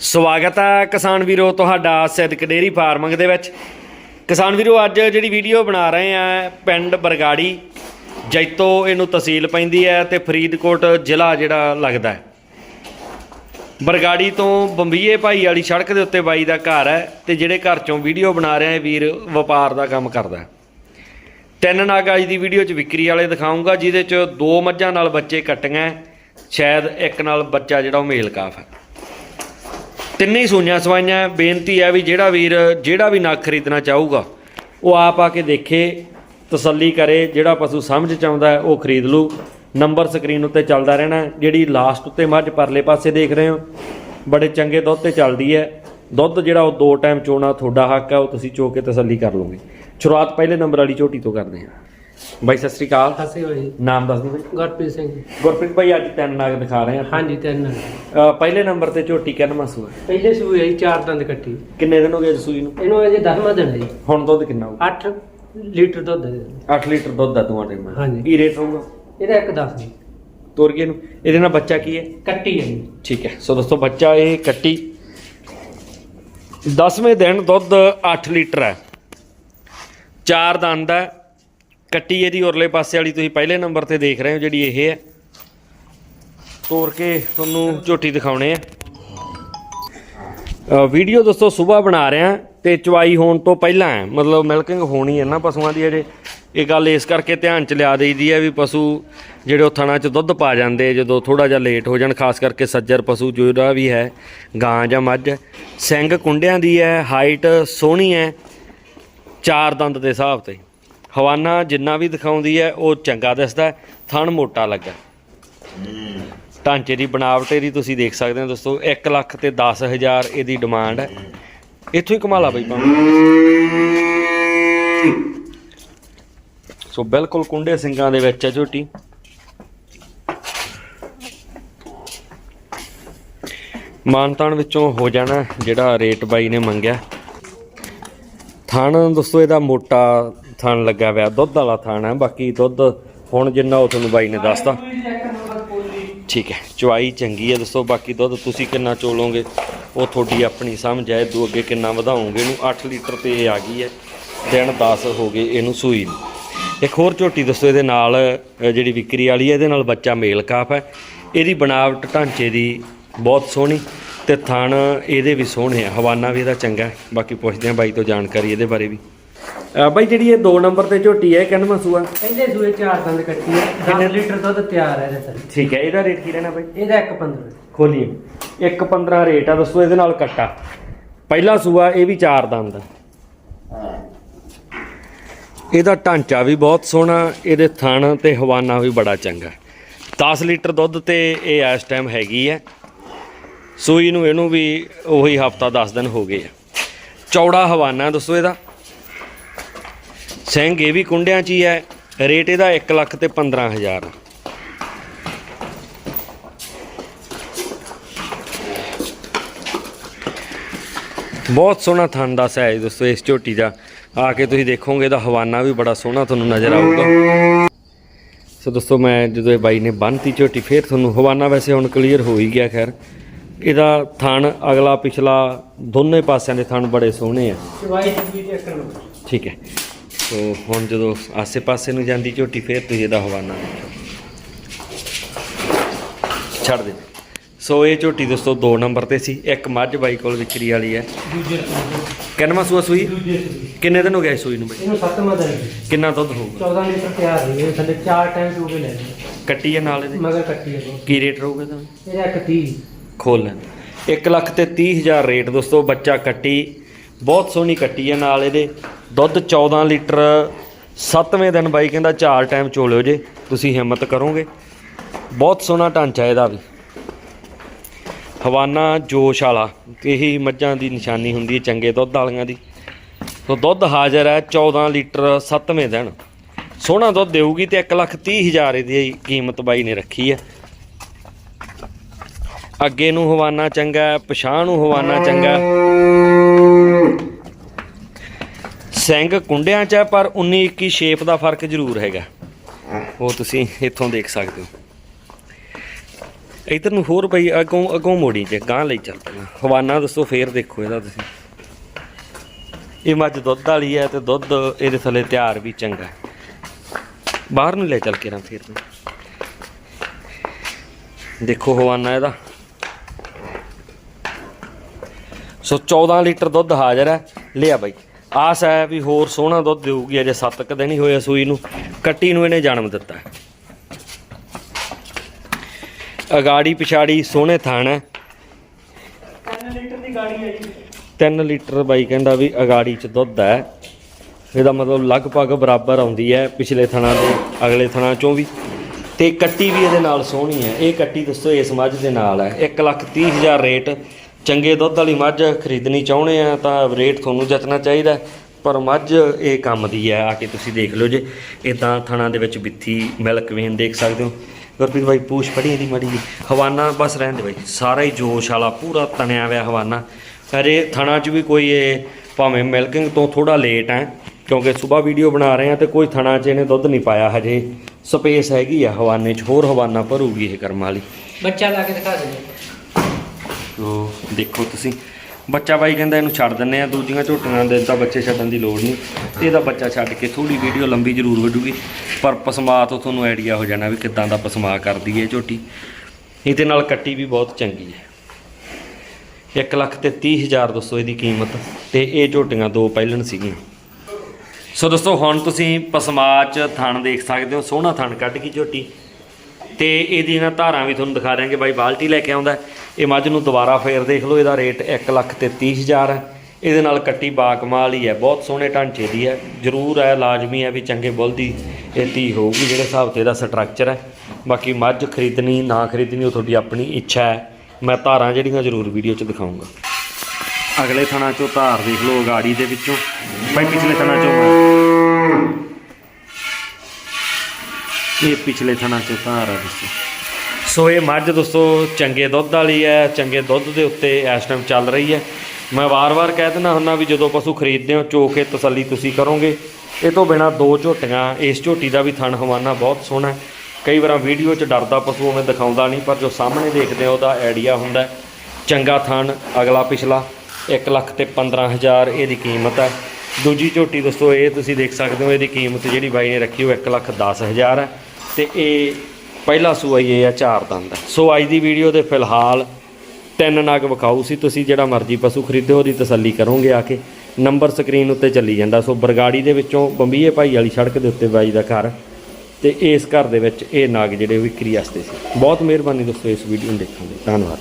ਸਵਾਗਤ ਹੈ ਕਿਸਾਨ ਵੀਰੋ ਤੁਹਾਡਾ ਸਿੱਧਕ ਡੇਰੀ ਫਾਰਮਿੰਗ ਦੇ ਵਿੱਚ। ਕਿਸਾਨ ਵੀਰੋ, ਅੱਜ ਜਿਹੜੀ ਵੀਡੀਓ ਬਣਾ ਰਹੇ ਆ ਪਿੰਡ ਬਰਗਾੜੀ, ਜੈਤੋ ਇਹਨੂੰ ਤਹਿਸੀਲ ਪੈਂਦੀ ਹੈ ਤੇ ਫਰੀਦਕੋਟ ਜ਼ਿਲ੍ਹਾ ਜਿਹੜਾ ਲੱਗਦਾ ਹੈ। ਬਰਗਾੜੀ ਤੋਂ ਬੰਬੀਏ ਭਾਈ ਵਾਲੀ ਸੜਕ ਦੇ ਉੱਤੇ ਬਾਈ ਦਾ ਘਰ ਹੈ ਤੇ ਜਿਹੜੇ ਘਰ ਚੋਂ ਵੀਡੀਓ ਬਣਾ ਰਿਹਾ ਹੈ ਵੀਰ, ਵਪਾਰ ਦਾ ਕੰਮ ਕਰਦਾ ਹੈ। ਤਿੰਨ ਨਾਗ ਅੱਜ ਦੀ ਵੀਡੀਓ 'ਚ ਵਿਕਰੀ ਵਾਲੇ ਦਿਖਾਉਂਗਾ ਜਿਹਦੇ 'ਚ ਦੋ ਮੱਝਾਂ ਨਾਲ ਬੱਚੇ ਕੱਟੀਆਂ ਹੈ। ਸ਼ਾਇਦ ਇੱਕ ਨਾਲ ਬੱਚਾ ਜਿਹੜਾ ਉਹ ਮੇਲ ਕਾਫ ਹੈ। ਤਿੰਨੇ ਹੀ ਸੂਈਆਂ ਸਵਾਈਆਂ, ਬੇਨਤੀ ਹੈ ਵੀ ਜਿਹੜਾ ਵੀਰ, ਜਿਹੜਾ ਵੀ ਨਗ ਖਰੀਦਣਾ ਚਾਹੂਗਾ, ਉਹ ਆਪ ਆ ਕੇ ਦੇਖੇ, ਤਸੱਲੀ ਕਰੇ, ਜਿਹੜਾ ਪਸ਼ੂ ਸਮਝ ਚ ਆਉਂਦਾ ਉਹ ਖਰੀਦ ਲੂ। ਨੰਬਰ ਸਕਰੀਨ ਉੱਤੇ ਚੱਲਦਾ ਰਹਿਣਾ ਜਿਹੜੀ ਲਾਸਟ ਉੱਤੇ ਮੱਝ ਪਰਲੇ ਪਾਸੇ ਦੇਖ ਰਹੇ ਹੋ, ਬੜੇ ਚੰਗੇ ਦੁੱਧ ਤੇ ਚੱਲਦੀ ਹੈ। ਦੁੱਧ ਜਿਹੜਾ ਉਹ ਦੋ ਟਾਈਮ ਚੋਣਾ, ਤੁਹਾਡਾ ਹੱਕ ਹੈ, ਉਹ ਤੁਸੀਂ ਚੋ ਕੇ ਤਸੱਲੀ ਕਰ ਲਓਗੇ। ਸ਼ੁਰੂਆਤ ਪਹਿਲੇ ਨੰਬਰ ਵਾਲੀ ਝੋਟੀ ਤੋਂ ਕਰਦੇ ਹਾਂ। ਬਾਈ ਸਤਿ ਸ੍ਰੀ ਅਕਾਲ। ਹਸੇ ਹੋਏ ਨਾਮ ਦੱਸ ਦਿਓ ਬਾਈ। ਗੁਰਪ੍ਰੀਤ ਸਿੰਘ। ਗੁਰਪ੍ਰੀਤ ਭਾਈ ਅੱਜ ਤਿੰਨ ਨਾਗ ਦਿਖਾ ਰਹੇ ਹਾਂ ਹਾਂਜੀ ਤਿੰਨ ਪਹਿਲੇ ਨੰਬਰ ਤੇ ਝੋਟੀ ਕਿੰਨਾ ਸੂਆ ਪਹਿਲੇ ਸੂਏ ਆਈ ਚਾਰ ਦੰਦ ਕੱਟੀ। ਕਿੰਨੇ ਦਿਨ ਹੋ ਗਏ ਅੱਜ ਸੂਈ ਨੂੰ? ਇਹਨੂੰ ਅਜੇ 10ਵਾਂ ਦਿਨ ਹੈ ਹੁਣ ਦੁੱਧ ਕਿੰਨਾ ਹੋਊ? 8 ਲੀਟਰ ਦੁੱਧ ਦੇ ਦਿੰਦੇ। 8 ਲੀਟਰ ਦੁੱਧ ਦਾ ਦੋਵਾਂ ਟਾਈਮਾਂ ਹਾਂਜੀ। ਕੀ ਰੇਟ ਹੋਊਗਾ? ਇਹਦਾ ਇੱਕ 10 ਨਹੀਂ ਤੋਰਗੇ ਨੂੰ ਇਹਦੇ ਨਾਲ ਬੱਚਾ ਕੀ ਹੈ? ਕੱਟੀ ਹੈ ਜੀ। ਠੀਕ ਹੈ। ਸੋ ਦੋਸਤੋ ਬੱਚਾ ਇਹ ਕੱਟੀ। 10ਵੇਂ ਦਿਨ ਦੁੱਧ 8 ਲੀਟਰ ਹੈ। ਚਾਰ ਦੰਦ ਹੈ। ਕੱਟੀ ਇਹਦੀ ਉਰਲੇ ਪਾਸੇ ਵਾਲੀ ਤੁਸੀਂ ਪਹਿਲੇ ਨੰਬਰ ਤੇ ਦੇਖ ਰਹੇ ਹੋ ਜਿਹੜੀ ਇਹ ਹੈ। ਤੋਰ ਕੇ ਤੁਹਾਨੂੰ ਝੋਟੀ ਦਿਖਾਉਣੇ ਆ। ਵੀਡੀਓ ਦੋਸਤੋ ਸਵੇਰ ਬਣਾ ਰਿਹਾ ਤੇ ਚਵਾਈ ਹੋਣ ਤੋਂ ਪਹਿਲਾਂ ਮਤਲਬ ਮਿਲਕਿੰਗ ਹੋਣੀ ਹੈ ਨਾ ਪਸ਼ੂਆਂ ਦੀ ਅਜੇ ਇਹ ਗੱਲ ਇਸ ਕਰਕੇ ਧਿਆਨ ਚ ਲਿਆ ਦੇਈਦੀ ਹੈ ਵੀ ਪਸ਼ੂ ਜਿਹੜੇ ਉਹ ਥਣਾ ਚ ਦੁੱਧ ਪਾ ਜਾਂਦੇ ਜਦੋਂ ਥੋੜਾ ਜਿਹਾ ਲੇਟ ਹੋ ਜਾਣ, ਖਾਸ ਕਰਕੇ ਸੱਜਰ ਪਸ਼ੂ ਜਿਹੜਾ ਵੀ ਹੈ, ਗਾਂ ਜਾਂ ਮੱਝ, ਸਿੰਘ ਕੁੰਡਿਆਂ ਦੀ ਹੈ ਹਾਈਟ ਸੋਹਣੀ ਹੈ, ਚਾਰ ਦੰਦ ਦੇ ਹਿਸਾਬ ਤੇ। ਖਵਾਨਾ ਜਿੰਨਾ ਵੀ ਦਿਖਾਉਂਦੀ ਹੈ, ਉਹ ਚੰਗਾ ਦਿਸਦਾ ਥਣ ਮੋਟਾ ਲੱਗਾ ਢਾਂਚੇ ਦੀ ਬਣਾਵਟ ਇਹਦੀ ਤੁਸੀਂ ਦੇਖ ਸਕਦੇ ਹੋ ਦੋਸਤੋ 1 ਲੱਖ ਤੇ 10000 ਇਹਦੀ ਡਿਮਾਂਡ ਹੈ। ਇੱਥੋਂ ਹੀ ਕਮਾਲਾ ਬਈ ਪਾਉਂ ਸੋ ਬਿਲਕੁਲ ਕੁੰਡੇ ਸਿੰਘਾਂ ਦੇ ਵਿੱਚ ਹੈ ਝੋਟੀ। ਮਾਨਤਾਨ ਵਿੱਚੋਂ ਹੋ ਜਾਣਾ ਜਿਹੜਾ ਰੇਟ ਬਾਈ ਨੇ ਮੰਗਿਆ। ਥਣ ਦੋਸਤੋ, ਇਹਦਾ ਮੋਟਾ ਥਣ ਲੱਗਾ ਹੋਇਆ ਦੁੱਧ ਵਾਲਾ ਥਣ ਹੈ ਬਾਕੀ ਦੁੱਧ ਹੁਣ ਜਿੰਨਾ ਉਹ ਤੁਹਾਨੂੰ ਬਾਈ ਨੇ ਦੱਸਤਾ। ਠੀਕ ਹੈ ਚੁਆਈ ਚੰਗੀ ਹੈ ਦੋਸਤੋ ਬਾਕੀ ਦੁੱਧ ਤੁਸੀਂ ਕਿੰਨਾ ਚੋਲੋਗੇ? ਉਹ ਤੁਹਾਡੀ ਆਪਣੀ ਸਮਝ ਹੈ ਦੋ ਅੱਗੇ ਕਿੰਨਾ ਵਧਾਓਗੇ ਇਹਨੂੰ? 8 ਲੀਟਰ ਤੇ ਇਹ ਆ ਗਈ ਹੈ ਦਿਨ 10 ਹੋ ਗਏ ਇਹਨੂੰ ਸੂਈ ਨੂੰ। ਇੱਕ ਹੋਰ ਝੋਟੀ ਦੱਸੋ ਇਹਦੇ ਨਾਲ ਜਿਹੜੀ ਵਿਕਰੀ ਵਾਲੀ ਹੈ ਇਹਦੇ ਨਾਲ ਬੱਚਾ ਮੇਲ ਕਾਫ ਹੈ। ਇਹਦੀ ਬਣਾਵਟ ਢਾਂਚੇ ਦੀ ਬਹੁਤ ਸੋਹਣੀ ਤੇ ਥਣ ਇਹਦੇ ਵੀ ਸੋਹਣੇ ਆ ਹਵਾਨਾ ਵੀ ਇਹਦਾ ਚੰਗਾ ਹੈ। ਬਾਕੀ ਪੁੱਛਦੇ ਹਾਂ ਬਾਈ ਤੋਂ ਜਾਣਕਾਰੀ ਇਹਦੇ ਬਾਰੇ ਵੀ। ਬਾਈ ਜਿਹੜੀ ਇਹ 2 ਨੰਬਰ ਤੇ ਝੋਟੀ ਹੈ ਕਿੰਨਾ ਸੂਆ? ਪਹਿਲੇ ਸੂਏ ਚਾਰ ਦੰਦ ਕੱਟੀ ਹੈ 10 ਲੀਟਰ ਦੁੱਧ ਤਿਆਰ ਹੈ ਇਹਦੇ ਠੀਕ ਹੈ ਇਹਦਾ ਰੇਟ ਕੀ ਰਹਿਣਾ ਬਾਈ? ਇਹਦਾ ਇੱਕ 15 ਖੋਲੀਏ। 1.15 ਰੇਟ ਆ ਦੱਸੋ ਇਹਦੇ ਨਾਲ ਕੱਟਾ। ਪਹਿਲਾ ਸੂਆ ਇਹ ਵੀ ਚਾਰ ਦੰਦ। ਇਹਦਾ ਢਾਂਚਾ ਵੀ ਬਹੁਤ ਸੋਹਣਾ ਇਹਦੇ ਥਣ ਤੇ ਹਵਾਨਾ ਵੀ ਬੜਾ ਚੰਗਾ। 10 ਲੀਟਰ ਦੁੱਧ ਤੇ ਇਹ ਇਸ ਟਾਈਮ ਹੈਗੀ ਹੈ। ਸੂਈ ਨੂੰ ਇਹਨੂੰ ਵੀ ਉਹੀ ਹਫਤਾ 10 ਦਿਨ ਹੋ ਗਏ ਆ। ਚੌੜਾ ਹਵਾਨਾ ਦੱਸੋ ਇਹਦਾ। ਸਿੰਘ ਇਹ ਵੀ ਕੁੰਡਿਆਂ 'ਚ ਹੀ ਹੈ। ਰੇਟ ਇਹਦਾ 1 ਲੱਖ ਤੇ 15000 ਬਹੁਤ ਸੋਹਣਾ ਥਣ ਦਾ ਸਾਈਜ਼ ਦੋਸਤੋ ਇਸ ਝੋਟੀ ਦਾ। ਆ ਕੇ ਤੁਸੀਂ ਦੇਖੋਗੇ ਇਹਦਾ ਹਵਾਨਾ ਵੀ ਬੜਾ ਸੋਹਣਾ ਤੁਹਾਨੂੰ ਨਜ਼ਰ ਆਊਗਾ। ਸੋ ਦੋਸਤੋ ਮੈਂ ਜਦੋਂ ਇਹ ਬਾਈ ਨੇ ਬੰਨਤੀ ਝੋਟੀ ਫੇਰ ਤੁਹਾਨੂੰ ਹਵਾਨਾ ਵੈਸੇ ਹੁਣ ਕਲੀਅਰ ਹੋ ਹੀ ਗਿਆ ਖੈਰ। ਇਹਦਾ ਥਣ ਅਗਲਾ ਪਿਛਲਾ ਦੋਨੇ ਪਾਸਿਆਂ ਦੇ ਥਣ ਬੜੇ ਸੋਹਣੇ ਆ। ਠੀਕ ਹੈ। ਸੋ ਹੁਣ ਜਦੋਂ ਆਸੇ-ਪਾਸੇ ਨੂੰ ਜਾਂਦੀ ਝੋਟੀ ਫੇਰ ਤੁਸੀਂ ਇਹਦਾ ਹਵਾਨਾ ਛੱਡ ਦੇ। ਸੋ ਇਹ ਝੋਟੀ ਦੋਸਤੋ 2 ਨੰਬਰ ਤੇ ਸੀ ਇੱਕ ਮੱਝ ਬਾਈ ਕੋਲ ਵਿਕਰੀ ਵਾਲੀ ਹੈ। ਕਿੰਨਵਾਂ ਸੂਆ ਸੂਈ? ਕਿੰਨੇ ਦਿਨ ਹੋ ਗਏ ਸੂਈ ਨੂੰ ਬਾਈ? ਇਹਨੂੰ ਦਿਨ। ਕਿੰਨਾ ਦੁੱਧ ਹੋਊਗਾ? 14 ਲੀਟਰ ਤਿਆਰ ਹੈ ਇਹ ਥੱਲੇ ਚਾਰ ਟਾਈਮ ਚੋ ਕੇ ਲੈ ਜਾਂਦੇ ਕੱਟੀ ਹੈ ਨਾਲ ਇਹਦੇ? ਮਗਰ ਕੱਟੀ ਹੈ। ਕੀ ਰੇਟ ਰਹੂਗਾ ਇਹਦਾ? ਇਹਦਾ ਇੱਕ 30 ਖੋਲ ਲੈਣ 1 ਲੱਖ ਤੇ 30000 ਰੇਟ ਦੋਸਤੋ ਬੱਚਾ ਕੱਟੀ। ਬਹੁਤ ਸੋਹਣੀ ਕੱਟੀ ਹੈ ਨਾਲ ਇਹਦੇ। ਦੁੱਧ 14 ਲੀਟਰ 7ਵੇਂ ਦਿਨ ਬਾਈ ਕਹਿੰਦਾ ਚਾਰ ਟਾਈਮ ਚੋਲਿਓ ਜੇ ਤੁਸੀਂ ਹਿੰਮਤ ਕਰੋਗੇ। ਬਹੁਤ ਸੋਹਣਾ ਢਾਂਚਾ ਇਹਦਾ ਵੀ। ਹਵਾਨਾ ਜੋਸ਼ ਵਾਲਾ ਇਹੀ ਮੱਝਾਂ ਦੀ ਨਿਸ਼ਾਨੀ ਹੁੰਦੀ ਹੈ ਚੰਗੇ ਦੁੱਧ ਵਾਲੀਆਂ ਦੀ। ਸੋ ਦੁੱਧ ਹਾਜ਼ਰ ਹੈ 14 ਲੀਟਰ 7ਵੇਂ ਦਿਨ। ਸੋਹਣਾ ਦੁੱਧ ਦੇਊਗੀ ਤੇ 1 ਲੱਖ 30 ਹਜ਼ਾਰ ਇਹਦੀ ਕੀਮਤ ਬਾਈ ਨੇ ਰੱਖੀ ਹੈ। ਅੱਗੇ ਨੂੰ ਹਵਾਨਾ ਚੰਗਾ ਹੈ, ਪਛਾਣ ਨੂੰ ਹਵਾਨਾ ਚੰਗਾ ਸਿੰਘ ਕੁੰਡਿਆਂ 'ਚ ਹੈ, ਪਰ 19 21 ਸ਼ੇਪ ਦਾ ਫ਼ਰਕ ਜ਼ਰੂਰ ਹੈਗਾ। ਉਹ ਤੁਸੀਂ ਇੱਥੋਂ ਦੇਖ ਸਕਦੇ ਹੋ। ਇਧਰ ਨੂੰ ਹੋਰ ਬਈ, ਅੱਗੋਂ ਅੱਗੋਂ ਮੋੜੀ ਜੇ ਗਾਂ ਲਈ ਚੱਲ ਹਾਂ ਹਵਾਨਾ ਦੱਸੋ, ਫੇਰ ਦੇਖੋ ਇਹਦਾ ਤੁਸੀਂ। ਇਹ ਮੱਝ ਦੁੱਧ ਵਾਲੀ ਹੈ ਤੇ ਦੁੱਧ ਇਹਦੇ ਥੱਲੇ ਤਿਆਰ ਵੀ ਚੰਗਾ ਹੈ। ਬਾਹਰ ਨੂੰ ਲੈ ਚੱਲ ਕੇ ਰਾਂ ਫੇਰ ਦੇਖੋ ਹਵਾਨਾ ਇਹਦਾ। ਸੋ 14 ਲੀਟਰ ਦੁੱਧ ਹਾਜ਼ਰ ਹੈ। ਲਿਆ ਬਾਈ। ਆਸ ਹੈ ਵੀ ਹੋਰ ਸੋਹਣਾ ਦੁੱਧ ਦੇਊਗੀ ਅਜੇ 7 ਕ ਦਿਨ ਹੀ ਹੋਏ ਸੂਈ ਨੂੰ। ਕੱਟੀ ਨੂੰ ਇਹਨੇ ਜਨਮ ਦਿੱਤਾ ਅਗਾੜੀ ਪਿਛਾੜੀ ਸੋਹਣੇ ਥਣ ਹੈ। 3 ਲੀਟਰ ਦੀ ਗਾੜੀ ਹੈ ਜੀ। 3 ਲੀਟਰ ਬਾਈ ਕਹਿੰਦਾ ਵੀ ਅਗਾੜੀ ਚ ਦੁੱਧ ਹੈ। ਇਹਦਾ ਮਤਲਬ ਲਗਭਗ ਬਰਾਬਰ ਆਉਂਦੀ ਹੈ ਪਿਛਲੇ ਥਣਾ ਦੇ ਅਗਲੇ ਥਣਾ ਚੋਂ ਵੀ। ਤੇ ਕੱਟੀ ਵੀ ਇਹਦੇ ਨਾਲ ਸੋਹਣੀ ਹੈ। ਇਹ ਕੱਟੀ ਦੱਸੋ ਇਸ ਮੱਝ ਦੇ ਨਾਲ ਹੈ। 1 ਲੱਖ ਤੀਹ ਹਜ਼ਾਰ ਰੇਟ ਚੰਗੇ ਦੁੱਧ ਵਾਲੀ ਮੱਝ ਖਰੀਦਣੀ ਚਾਹੁੰਦੇ ਆ ਤਾਂ ਰੇਟ ਤੁਹਾਨੂੰ ਜਤਨਾ ਚਾਹੀਦਾ ਪਰ ਮੱਝ ਇਹ ਕੰਮ ਦੀ ਹੈ, ਆ ਕੇ ਤੁਸੀਂ ਦੇਖ ਲਓ ਜੇ। ਇਦਾਂ ਥਣਾ ਦੇ ਵਿੱਚ ਬਿੱਥੀ ਮਿਲਕ ਵੇਨ ਦੇਖ ਸਕਦੇ ਹੋ। ਗੁਰਪ੍ਰੀਤ ਬਾਈ, ਪੂਛ ਫੜੀ ਇਹਦੀ ਮੜੀ ਜੀ ਹਵਾਨਾ ਬਸ ਰਹਿਣ ਦੇ ਬਾਈ। ਸਾਰਾ ਹੀ ਜੋਸ਼ ਵਾਲਾ, ਪੂਰਾ ਤਣਿਆ ਹੋਇਆ ਹਵਾਨਾ। ਅਰੇ ਥਣਾ 'ਚ ਵੀ ਕੋਈ ਇਹ ਭਾਵੇਂ ਮਿਲਕਿੰਗ ਤੋਂ ਥੋੜਾ ਲੇਟ ਹੈ, ਕਿਉਂਕਿ ਸਵੇਰ ਵੀਡੀਓ ਬਣਾ ਰਹੇ ਆ ਤੇ ਕੋਈ ਥਣਾ 'ਚ ਇਹਨੇ ਦੁੱਧ ਨਹੀਂ ਪਾਇਆ ਹਜੇ। ਸਪੇਸ ਹੈਗੀ ਆ ਹਵਾਨੇ 'ਚ, ਹੋਰ ਹਵਾਨਾ ਭਰੂਗੀ ਇਹ ਕਰਮ ਵਾਲੀ। ਬੱਚਾ ਲਾ ਕੇ ਦਿਖਾ ਦੇ। ਸੋ ਦੇਖੋ ਤੁਸੀਂ। ਬੱਚਾ ਬਾਈ ਕਹਿੰਦਾ ਇਹਨੂੰ ਛੱਡ ਦਿੰਨੇ ਆ ਦੂਜੀਆਂ ਝੋਟੀਆਂ ਦੇ ਤਾਂ ਬੱਚੇ ਛੱਡਣ ਦੀ ਲੋੜ ਨਹੀਂ। ਤੇ ਇਹਦਾ ਬੱਚਾ ਛੱਡ ਕੇ ਥੋੜੀ ਵੀਡੀਓ ਲੰਬੀ ਜ਼ਰੂਰ ਵੱਡੂਗੀ ਪਰ ਪਸਮਾ ਤੋਂ ਤੁਹਾਨੂੰ ਆਈਡੀਆ ਹੋ ਜਾਣਾ ਵੀ ਕਿੱਦਾਂ ਦਾ ਪਸਮਾ ਕਰਦੀ ਹੈ ਇਹ ਝੋਟੀ। ਇਹਦੇ ਨਾਲ ਕੱਟੀ ਵੀ ਬਹੁਤ ਚੰਗੀ ਹੈ। 1 ਲੱਖ ਤੇ 30 ਹਜ਼ਾਰ ਦੱਸੋ ਇਹਦੀ ਕੀਮਤ। ਤੇ ਇਹ ਝੋਟੀਆਂ ਦੋ ਪਹਿਲਣ ਸੀਗੀਆਂ। ਸੋ ਦੋਸਤੋ, ਹੁਣ ਤੁਸੀਂ ਪਸਮਾ ਚ ਥਣ ਦੇਖ ਸਕਦੇ ਹੋ। ਸੋਹਣਾ ਥਣ ਕੱਢ ਗਈ ਝੋਟੀ। ਤੇ ਇਹਦੀਆਂ ਨਾ ਧਾਰਾਂ ਵੀ ਤੁਹਾਨੂੰ ਦਿਖਾ ਦਿਆਂਗੇ। ਬਾਈ ਬਾਲਟੀ ਲੈ ਕੇ ਆਉਂਦਾ ਇਹ ਮੱਝ ਨੂੰ ਦੁਬਾਰਾ ਫੇਰ ਦੇਖ ਲਓ, ਇਹਦਾ ਰੇਟ 1 ਲੱਖ ਤੇ 30 ਹਜ਼ਾਰ ਹੈ। ਇਹਦੇ ਨਾਲ ਕੱਟੀ ਬਾਕਮਾਲ ਹੀ ਹੈ, ਬਹੁਤ ਸੋਹਣੇ ਢਾਂਚੇ ਦੀ ਹੈ। ਜ਼ਰੂਰ ਹੈ ਲਾਜ਼ਮੀ ਹੈ ਵੀ ਚੰਗੇ ਬੁੱਲ ਦੀ ਇਹ ਧੀ ਹੋਊਗੀ, ਜਿਹੜੇ ਹਿਸਾਬ ਤੇ ਇਹਦਾ ਸਟਰਕਚਰ ਹੈ। ਬਾਕੀ ਮੱਝ ਖਰੀਦਣੀ, ਨਾ ਖਰੀਦਣੀ, ਉਹ ਤੁਹਾਡੀ ਆਪਣੀ ਇੱਛਾ ਹੈ। ਮੈਂ ਧਾਰਾਂ ਜਿਹੜੀਆਂ ਜ਼ਰੂਰ ਵੀਡੀਓ 'ਚ ਦਿਖਾਊਂਗਾ। ਅਗਲੇ ਥਣਾ ਚੋਂ ਧਾਰ ਦੇਖ ਲਓ ਗਾੜੀ ਦੇ ਵਿੱਚੋਂ। ਬਾਈ ਪਿਛਲੇ ਥਣਾ ਚੋਂ ਇਹ ਪਿਛਲੇ ਥਣਾ ਚੋਂ ਧਾਰ ਆ ਦੋਸਤੋ ਸੋ ਇਹ ਮੱਝ ਦੋਸਤੋ, ਚੰਗੇ ਦੁੱਧ ਵਾਲੀ ਹੈ, ਚੰਗੇ ਦੁੱਧ ਦੇ ਉੱਤੇ ਇਸ ਟਾਈਮ ਚੱਲ ਰਹੀ ਹੈ। ਮੈਂ ਵਾਰ-ਵਾਰ ਕਹਿ ਦਿੰਦਾ ਹੁੰਦਾ ਵੀ ਜਦੋਂ ਪਸ਼ੂ ਖਰੀਦਦੇ ਹੋ, ਚੋ ਕੇ ਤਸੱਲੀ ਤੁਸੀਂ ਕਰੋਗੇ। ਇਹ ਤੋਂ ਬਿਨਾ ਦੋ ਝੋਟੀਆਂ, ਇਸ ਝੋਟੀ ਦਾ ਵੀ ਥਣ ਹਵਾਨਾ ਬਹੁਤ ਸੋਹਣਾ ਹੈ। ਕਈ ਵਾਰਾਂ ਵੀਡੀਓ 'ਚ ਡਰਦਾ ਪਸ਼ੂ ਉਵੇਂ ਦਿਖਾਉਂਦਾ ਨਹੀਂ, ਪਰ ਜੋ ਸਾਹਮਣੇ ਦੇਖਦੇ ਹੋ, ਉਹਦਾ ਆਈਡੀਆ ਹੁੰਦਾ ਚੰਗਾ ਥਣ, ਅਗਲਾ ਪਿਛਲਾ 1 ਲੱਖ ਤੇ 15000 ਇਹਦੀ ਕੀਮਤ ਹੈ। ਦੂਜੀ ਝੋਟੀ ਦੋਸਤੋ, ਇਹ ਤੁਸੀਂ ਦੇਖ ਸਕਦੇ ਹੋ, ਇਹਦੀ ਕੀਮਤ ਜਿਹੜੀ ਬਾਈ ਨੇ ਰੱਖੀ ਉਹ 1 ਲੱਖ 10000 ਹੈ। ਤੇ ਇਹ ਪਹਿਲਾ ਸੂਆ ਇਹ ਆ, ਚਾਰ ਦੰਦ ਸੋ ਅੱਜ ਦੀ ਵੀਡੀਓ ਦੇ ਫਿਲਹਾਲ ਤਿੰਨ ਨਗ ਵਿਖਾਊ ਸੀ। ਤੁਸੀਂ ਜਿਹੜਾ ਮਰਜ਼ੀ ਪਸ਼ੂ ਖਰੀਦੋ ਉਹਦੀ ਤਸੱਲੀ ਕਰੋਗੇ ਆ ਕੇ। ਨੰਬਰ ਸਕਰੀਨ ਉੱਤੇ ਚੱਲੀ ਜਾਂਦਾ। ਸੋ ਬਰਗਾੜੀ ਦੇ ਵਿੱਚੋਂ ਬੰਬੀਏ ਭਾਈ ਵਾਲੀ ਸੜਕ ਦੇ ਉੱਤੇ ਬਾਈ ਦਾ ਘਰ। ਤੇ ਇਸ ਘਰ ਦੇ ਵਿੱਚ ਇਹ ਨਾਗ ਜਿਹੜੇ ਵਿਕਰੀ ਵਾਸਤੇ ਸੀ। ਬਹੁਤ ਮਿਹਰਬਾਨੀ ਦੋਸਤੋ ਇਸ ਵੀਡੀਓ ਨੂੰ ਦੇਖਣ ਲਈ। ਧੰਨਵਾਦ।